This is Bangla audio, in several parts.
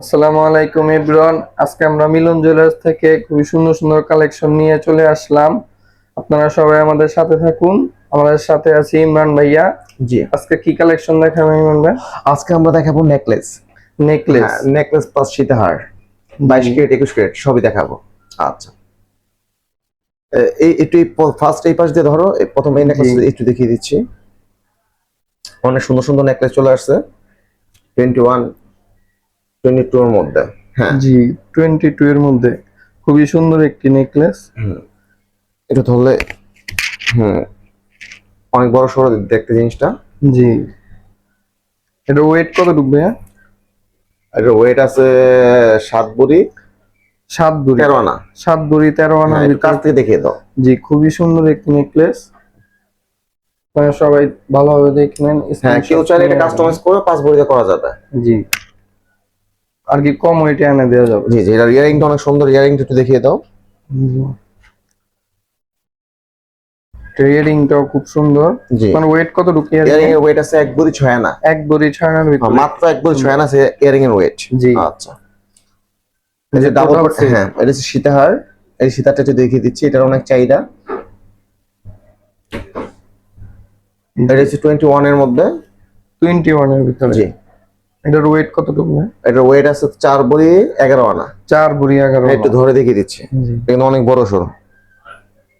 আসসালামু আলাইকুম এভরিওয়ান আজকে আমরা মিলন জুয়েলার্স থেকে খুবই সুন্দর সুন্দর কালেকশন নিয়ে চলে আসলাম। আপনারা সবাই আমাদের সাথে থাকুন। আমাদের সাথে আছে ইমরান ভাইয়া। জি। আজকে কি কালেকশন দেখাবেন ইমরান ভাই? আজকে আমরা দেখাবো নেকলেস। নেকলেস। নেকলেস প্লাস সীতাহার বাইশ ক্যারেট একুশ ক্যারেট সবই দেখাবো। আচ্ছা। এই একটু ফার্স্ট এই পাশ দিয়ে ধরো। প্রথম এই নেকলেস একটু দেখিয়ে দিচ্ছি। অনেক সুন্দর সুন্দর নেকলেস চলে আসছে। টোয়েন্টি ওয়ান টোয়েন্টি টু এর মধ্যে হ্যাঁ। জি টোয়েন্টি টু এর মধ্যে। খুবই সুন্দর একটি নেকলেস হুম। এটা ধরলে হুম অনেক বড় সড়ো দেখতে জিনিসটা। জি। এটা ওয়েট কত ঢুকবে এটা ওয়েট আছে সাত বড়ি সাত বুড়ি। তেরো আনা। সাত বুড়ি তেরো আনা হ্যাঁ, কাছ থেকে দেখিয়ে দাও। জি খুবই সুন্দর একটি নেকলেস সবাই ভালোভাবে দেখে নেন। হ্যাঁ কেউ চাইলে এটা কাস্টমাইজ করে পাঁচ বড়িতে করা যাবে। জি। আর কি কম ওয়েটে এনে দেওয়া যাবে। জি জি এটার ইয়ারিংটা অনেক সুন্দর ইয়ারিংটা একটু দেখিয়ে দাও। ট্রেডিংটাও খুব সুন্দর। মানে ওয়েট কত ঢুকে ইয়ারিং এর ওয়েট আছে এক বড়ি ছয় আনা। এক বড়ি ছাড়ানোর হ্যাঁ, ভিতরে। মাত্র এক বড়ি ছয় আনা আছে ইয়ারিং এর ওয়েট জি। আচ্ছা। এই যে ডাবল। হ্যাঁ এটা হচ্ছে সীতাহার। এই সীতাটা একটু দেখিয়ে দিচ্ছি এটার অনেক চাহিদা। এটা হচ্ছে টোয়েন্টি ওয়ানের মধ্যে। টোয়েন্টি ওয়ানের ভিতরে। জি। এটার ওয়েট কত ঢুকবে এটার ওয়েট আছে চার বড়ি এগারো আনা। চার বুড়ি এগারো একটু ধরে দেখিয়ে দিচ্ছি। কিন্তু অনেক বড় সড়ো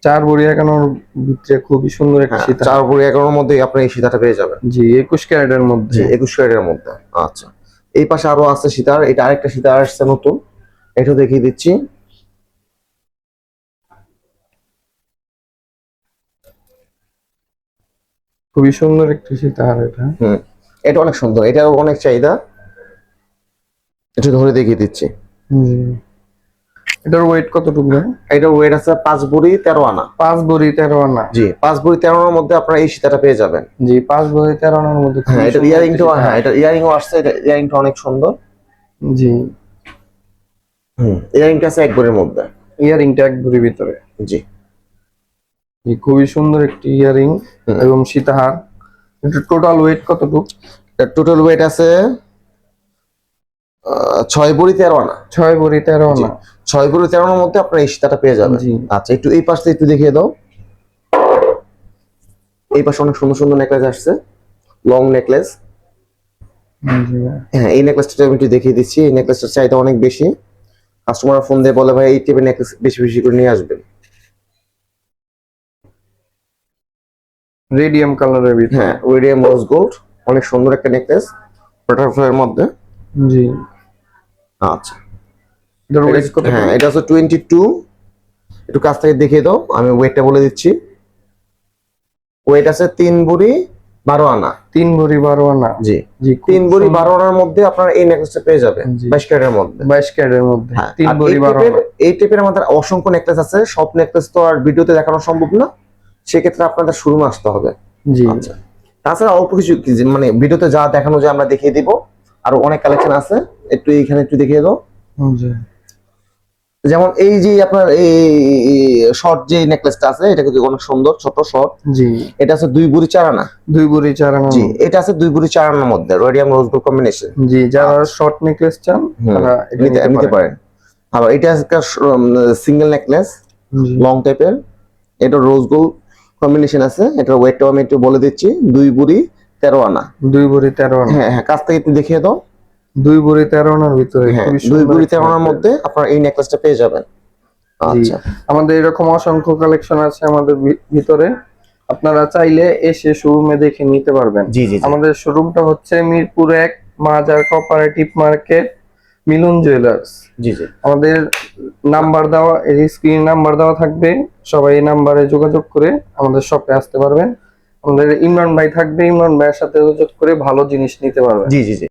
চার বুড়ি এগারোর ভিতরে খুবই সুন্দর একটা হ্যাঁ, সীতা। চার বড়ি এগারোর মধ্যে আপনি এই সীতাটা পেয়ে যাবেন। জি একুশ ক্যারেটের মধ্যে। একুশ ক্যারেটের মধ্যে। আচ্ছা। এই পাশে আরও আছে সীতার। এটা আরেকটা সীতার আসছে নতুন। এটাও দেখিয়ে দিচ্ছি। খুবই সুন্দর একটি সীতা এটা। হুম। এটা অনেক সুন্দর এটাও অনেক চাহিদা। এটা ধরে দেখিয়ে দিচ্ছি। এটার ওয়েট কত ঢুকবে এটার ওয়েট আছে পাঁচ বড়ি তেরো আনা। পাঁচ বড়ি তেরো আনা? জি পাঁচ বড়ি তেরো আনার মধ্যে আপনারা এই সীতাটা পেয়ে যাবেন। জি পাঁচ বড়ি তেরো আনার মধ্যে হ্যাঁ এটা ইয়ারিংটা হ্যাঁ এটা ইয়ারিংও আসছে এটা ইয়ারিংটা অনেক সুন্দর। জি। হুম ইয়ারিংটা আছে এক বড়ির মধ্যে। ইয়ারিংটা এক ভরির ভিতরে। জি। খুবই সুন্দর একটি ইয়ারিং এবং সীতাহার। টোটাল ওয়েট কতটুকু? টোটাল ওয়েট আছে ছয় বড়ি তেরো আনা। ছয় বড়ি তেরো আনা। ছয় বড়ি তেরো আনার মধ্যে আপনারা এই সীতাটা পেয়ে যাবেন। আচ্ছা একটু এই পাশটা একটু দেখিয়ে দাও। এই পাশে অনেক সুন্দর সুন্দর নেকলেস আসছে লং নেকলেস হ্যাঁ এই নেকলেসটা আমি একটু দেখিয়ে দিচ্ছি এই নেকলেসটার চাহিদা অনেক বেশি। কাস্টমার ফোন দিয়ে বলে ভাই এই টাইপের নেকলেস বেশি বেশি করে নিয়ে আসবেন। রেডিয়াম কালারের ভিতরে। হ্যাঁ ওয়েডিয়াম রোজ গোল্ড অনেক সুন্দর একটা নেকলেস বাটারফ্লাইয়ের মধ্যে। জি। আচ্ছা। হ্যাঁ এটা হচ্ছে টোয়েন্টি টু একটু কাছ থেকে দেখিয়ে দাও আমি ওয়েটটা বলে দিচ্ছি। ওয়েট আছে তিন বুড়ি বারো আনা। তিন ভরি বারো আনা। জি। জি তিন বুড়ি সুন্দর। বারো আনার মধ্যে আপনার এই নেকলেসটা পেয়ে যাবে জি। বাইশ ক্যারেটের মধ্যে। বাইশ ক্যারেটের মধ্যে। হ্যাঁ, তিন আর ভরি বারো আনা। এই টাইপের আমাদের অসংখ্য নেকলেস আছে। সব নেকলেস তো আর ভিডিওতে দেখানো সম্ভব না। সেক্ষেত্রে আপনাদের শোরুমে আসতে হবে। জি। আচ্ছা। তাছাড়া অল্প কিছু মানে ভিডিওতে যা দেখানো যায় আমরা দেখিয়ে দিব। আর অনেক কালেকশন আছে। একটু এইখানে একটু দেখিয়ে দাও। যেমন এই যে আপনার এই শর্ট যে নেকলেসটা আছে এটা কিন্তু অনেক সুন্দর ছোট শর্ট জি। এটা আছে দুই বুড়ি চার আনা। দুই বুড়ি চার আনা। জি এটা আছে দুই বুড়ি চার আনার মধ্যে রেডিয়াম রোজ গোল্ড কম্বিনেশন জি যারা শর্ট নেকলেস চান তারা নিতে পারেন। আবার এটা সিঙ্গেল নেকলেস লং টাইপের এটা রোজ গোল্ড কম্বিনেশন আছে এটার ওয়েটটাও আমি একটু বলে দিচ্ছি দুই বুড়ি তেরো আনা। দুই বুড়ি তেরো আনা। হ্যাঁ হ্যাঁ কাছ থেকে একটু দেখিয়ে দাও। দুই বুড়ি তেরো আনার ভিতরে হ্যাঁ দুই বুড়ি তেরো আনার মধ্যে আপনারা এই নেকলেসটা পেয়ে যাবেন। আচ্ছা। আমাদের এরকম অসংখ্য কালেকশন আছে আমাদের ভিতরে। আপনারা চাইলে এসে শোরুমে দেখে নিতে পারবেন। জি জি আমাদের শোরুমটা হচ্ছে মিরপুর এক মাজার কোঅপারেটিভ মার্কেট মিলন জুয়েলার্স জি জি। আমাদের নাম্বার দেওয়া এই স্ক্রিন নাম্বার দেওয়া থাকবে। সবাই এই নাম্বারে যোগাযোগ করে আমাদের শপে আসতে পারবেন। আমাদের ইমরান ভাই থাকবে ইমরান ভাইয়ের সাথে যোগাযোগ করে ভালো জিনিস নিতে পারবেন। জি জি জি।